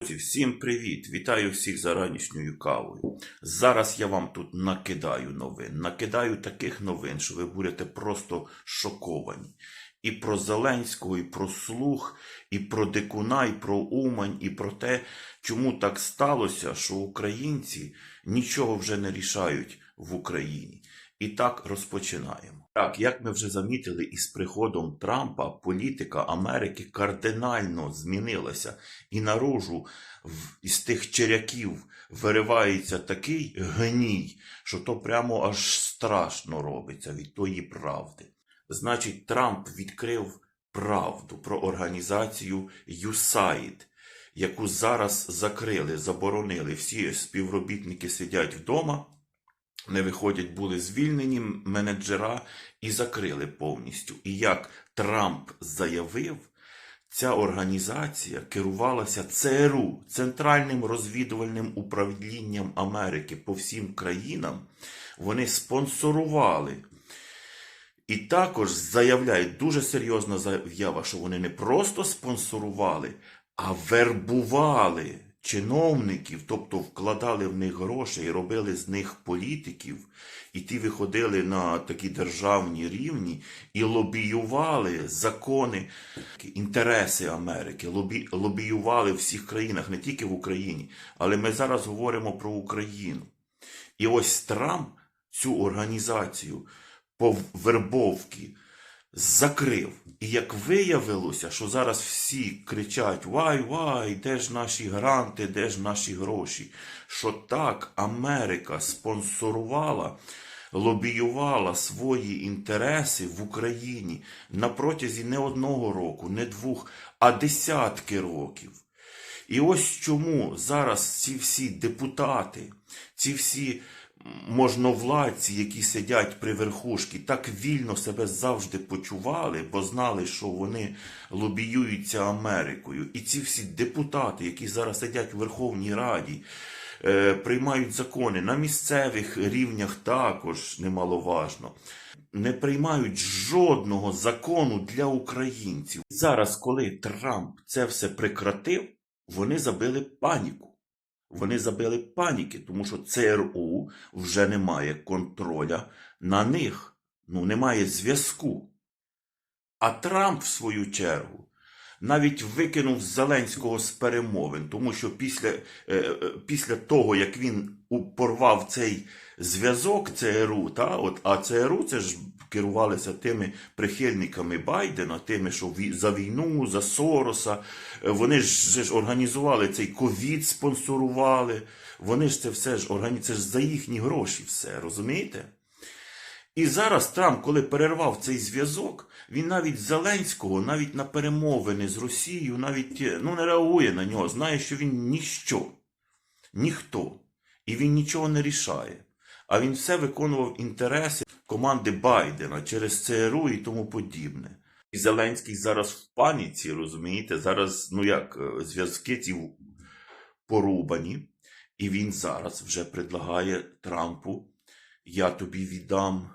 Всім привіт! Вітаю всіх за ранішньою кавою. Зараз я вам тут накидаю новин. Накидаю таких новин, що ви будете просто шоковані. І про Зеленського, і про слух, і про Дикуна, і про Умань, і про те, чому так сталося, що українці нічого вже не рішають в Україні. І так розпочинаємо. Так, як ми вже замітили, із приходом Трампа політика Америки кардинально змінилася, і наружу із тих черяків виривається такий гній, що то прямо аж страшно робиться від тої правди. Значить, Трамп відкрив правду про організацію USAID, яку зараз закрили, заборонили. Всі співробітники сидять вдома, не виходять, були звільнені менеджера і закрили повністю. І як Трамп заявив, ця організація керувалася ЦРУ, Центральним розвідувальним управлінням Америки по всім країнам. Вони спонсорували. І також заявляють дуже серйозна заява, що вони не просто спонсорували, а вербували чиновників, тобто вкладали в них гроші і робили з них політиків, і ті виходили на такі державні рівні і лобіювали закони, інтереси Америки, лобі, лобіювали в всіх країнах, не тільки в Україні, але ми зараз говоримо про Україну. І ось Трамп цю організацію по вербовці закрив. І як виявилося, що зараз всі кричать: Вай, вай, де ж наші гранти, де ж наші гроші? Що так Америка спонсорувала, лобіювала свої інтереси в Україні на протязі не одного року, не двох, а десятки років. І ось чому зараз ці всі депутати, ці всі можновладці, які сидять при верхушці, так вільно себе завжди почували, бо знали, що вони лобіюються Америкою. І ці всі депутати, які зараз сидять у Верховній Раді, е, приймають закони на місцевих рівнях також немаловажно. Не приймають жодного закону для українців. Зараз, коли Трамп це все прекратив, вони забили паніку. Вони забили паніки, тому що ЦРУ вже не має контроля на них. Ну, немає зв'язку. А Трамп, в свою чергу, навіть викинув Зеленського з перемовин, тому що після, е, е, після того, як він порвав цей зв'язок ЦРУ, та, от, а ЦРУ це ж керувалися тими прихильниками Байдена, тими, що за війну, за Сороса, Е, вони ж, ж організували цей ковід, спонсорували, вони ж це все ж органі... це ж за їхні гроші все, розумієте? І зараз Трамп, коли перервав цей зв'язок, він навіть Зеленського, навіть на перемовини з Росією, навіть е, ну, не реагує на нього, знає, що він ніщо, ніхто. І він нічого не рішає. А він все виконував інтереси команди Байдена через ЦРУ і тому подібне. І Зеленський зараз в паніці, розумієте? Зараз, ну як, е, зв'язки ці порубані, і він зараз вже предлагає Трампу: я тобі віддам,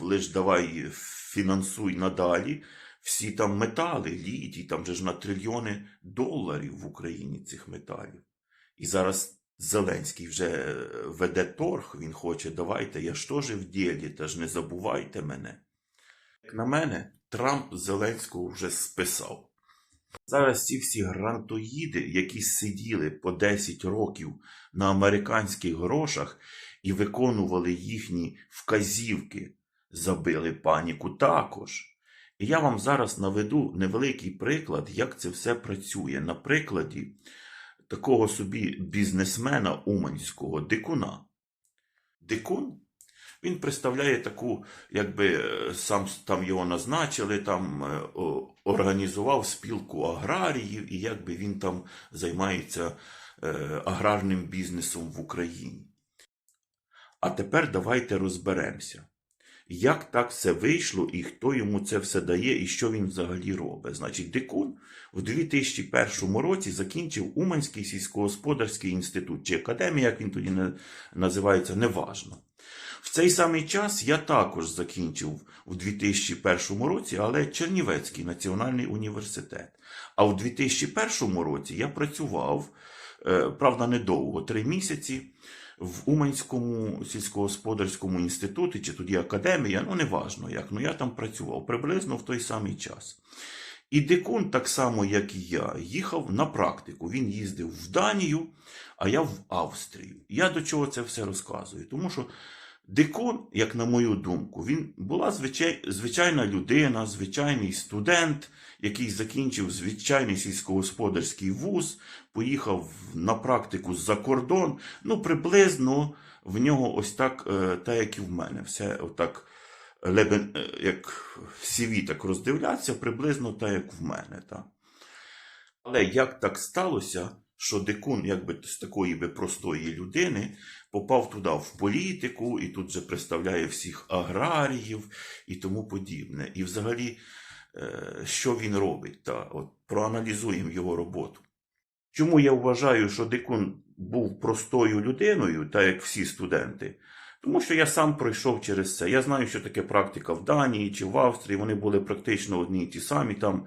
лиш давай фінансуй надалі. Всі там метали, літій, там же ж на трильйони доларів в Україні цих металів. І зараз Зеленський вже е, веде торг, він хоче, давайте, я ж теж в ділі, та ж не забувайте мене. Як на мене, Трамп Зеленського вже списав. Зараз ці всі грантоїди, які сиділи по 10 років на американських грошах і виконували їхні вказівки, забили паніку також. І я вам зараз наведу невеликий приклад, як це все працює. На прикладі такого собі бізнесмена уманського дикуна. Дикун він представляє таку, якби е, сам там його назначили, там е, о, організував спілку аграріїв, і якби він там займається е, аграрним бізнесом в Україні. А тепер давайте розберемося, як так все вийшло, і хто йому це все дає, і що він взагалі робить. Значить, Дикун в 2001 році закінчив Уманський сільськогосподарський інститут, чи академія, як він тоді називається, неважно. В цей самий час я також закінчив у 2001 році, але Чернівецький національний університет. А у 2001 році я працював, е, правда, недовго, три місяці в Уманському сільськогосподарському інституті, чи тоді академія, ну неважно як, ну я там працював приблизно в той самий час. І Дикун, так само, як і я, їхав на практику. Він їздив в Данію, а я в Австрію. Я до чого це все розказую? Тому що Дикун, як на мою думку, він була звичай, звичайна людина, звичайний студент, який закінчив звичайний сільськогосподарський вуз, поїхав на практику за кордон. Ну, приблизно в нього ось так, е, так як і в мене, все отак лебен, е, як CV так роздивляться, приблизно так, як в мене. Так. Але як так сталося, що Дикун, якби з такої би простої людини, попав туди в політику, і тут же представляє всіх аграріїв і тому подібне. І взагалі, е, що він робить? Та, от проаналізуємо його роботу. Чому я вважаю, що Дикун був простою людиною, так як всі студенти? Тому що я сам пройшов через це. Я знаю, що таке практика в Данії чи в Австрії. Вони були практично одні й ті самі. Там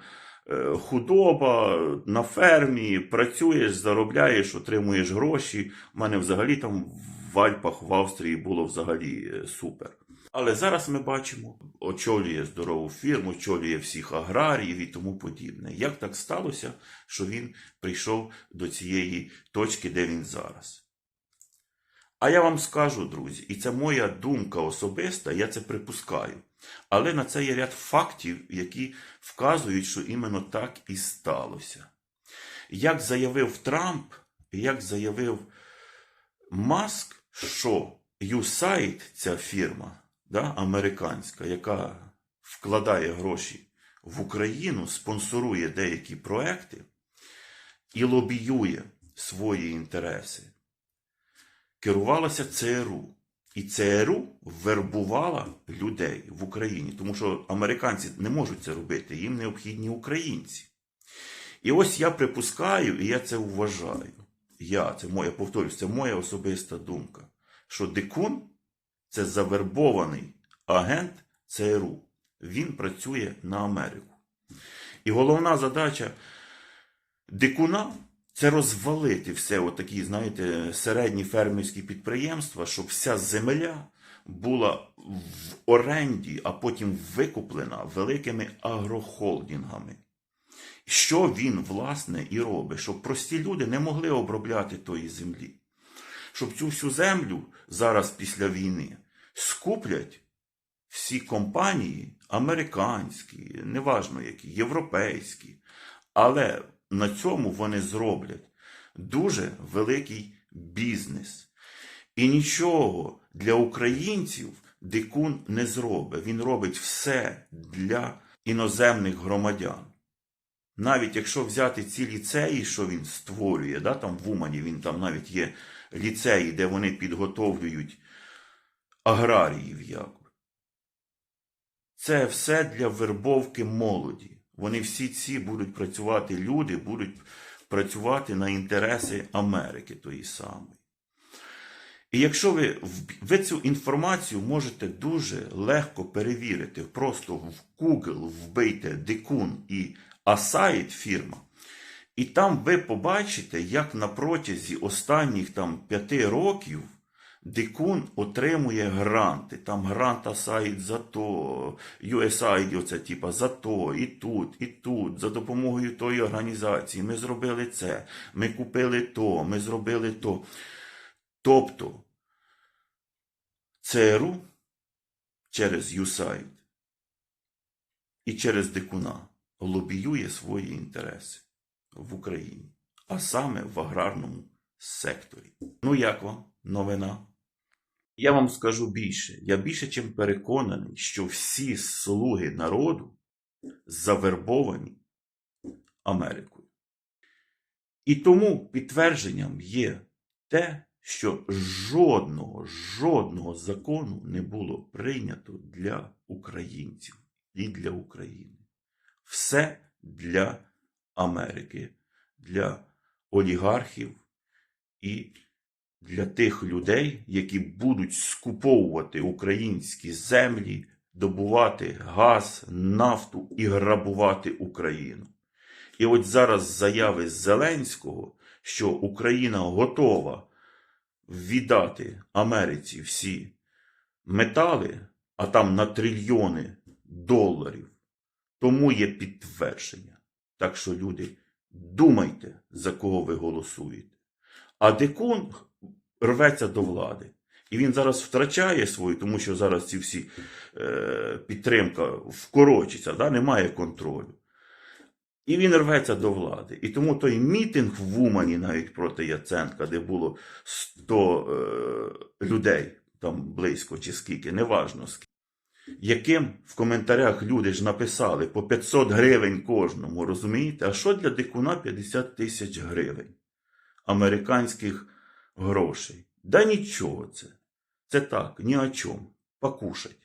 худоба на фермі, працюєш, заробляєш, отримуєш гроші. У мене взагалі там в Альпах в Австрії було взагалі е, супер. Але зараз ми бачимо, очолює здорову фірму, очолює всіх аграріїв і тому подібне. Як так сталося, що він прийшов до цієї точки, де він зараз? А я вам скажу, друзі, і це моя думка особиста, я це припускаю. Але на це є ряд фактів, які вказують, що іменно так і сталося. Як заявив Трамп, як заявив Маск, що USAID, ця фірма да, американська, яка вкладає гроші в Україну, спонсорує деякі проекти і лобіює свої інтереси, керувалася ЦРУ. І ЦРУ вербувала людей в Україні, тому що американці не можуть це робити, їм необхідні українці. І ось я припускаю, і я це вважаю. Я, це моя, повторюсь, це моя особиста думка, що Дикун це завербований агент ЦРУ. Він працює на Америку. І головна задача Дикуна це розвалити все отакі, знаєте, середні фермерські підприємства, щоб вся земля була в оренді, а потім викуплена великими агрохолдингами. Що він, власне, і робить, щоб прості люди не могли обробляти тої землі. Щоб цю всю землю зараз після війни скуплять всі компанії американські, неважно які, європейські, але на цьому вони зроблять дуже великий бізнес. І нічого для українців дикун не зробить. Він робить все для іноземних громадян. Навіть якщо взяти ці ліцеї, що він створює, да, там в Умані він там навіть є ліцеї, де вони підготовлюють аграріїв, якби. Це все для вербовки молоді. Вони всі ці будуть працювати, люди будуть працювати на інтереси Америки тої самої. І якщо ви, ви цю інформацію можете дуже легко перевірити, просто в Google вбийте Дикун і Асайт фірма, і там ви побачите, як на протязі останніх там п'яти років Дикун отримує гранти. Там грант Асайт за то, USAID, оце типа за то, і тут, і тут, за допомогою тої організації. Ми зробили це, ми купили то, ми зробили то. Тобто ЦРУ через USAID і через Дикуна лобіює свої інтереси в Україні, а саме в аграрному секторі. Ну як вам новина? Я вам скажу більше. Я більше чим переконаний, що всі слуги народу завербовані Америкою. І тому підтвердженням є те, що жодного, жодного закону не було прийнято для українців і для України. Все для Америки, для олігархів і для тих людей, які будуть скуповувати українські землі, добувати газ, нафту і грабувати Україну. І от зараз заяви Зеленського, що Україна готова віддати Америці всі метали, а там на трильйони доларів, тому є підтвердження. Так що, люди, думайте, за кого ви голосуєте. А Декун рветься до влади. І він зараз втрачає свою, тому що зараз ці всі е, підтримка вкорочиться, да? немає контролю. І він рветься до влади. І тому той мітинг в Умані навіть проти Яценка, де було 100 е, людей, там близько чи скільки, неважно скільки, яким в коментарях люди ж написали по 500 гривень кожному, розумієте? А що для дикуна 50 тисяч гривень американських грошей? Да нічого це. Це так, ні о чому. Покушать.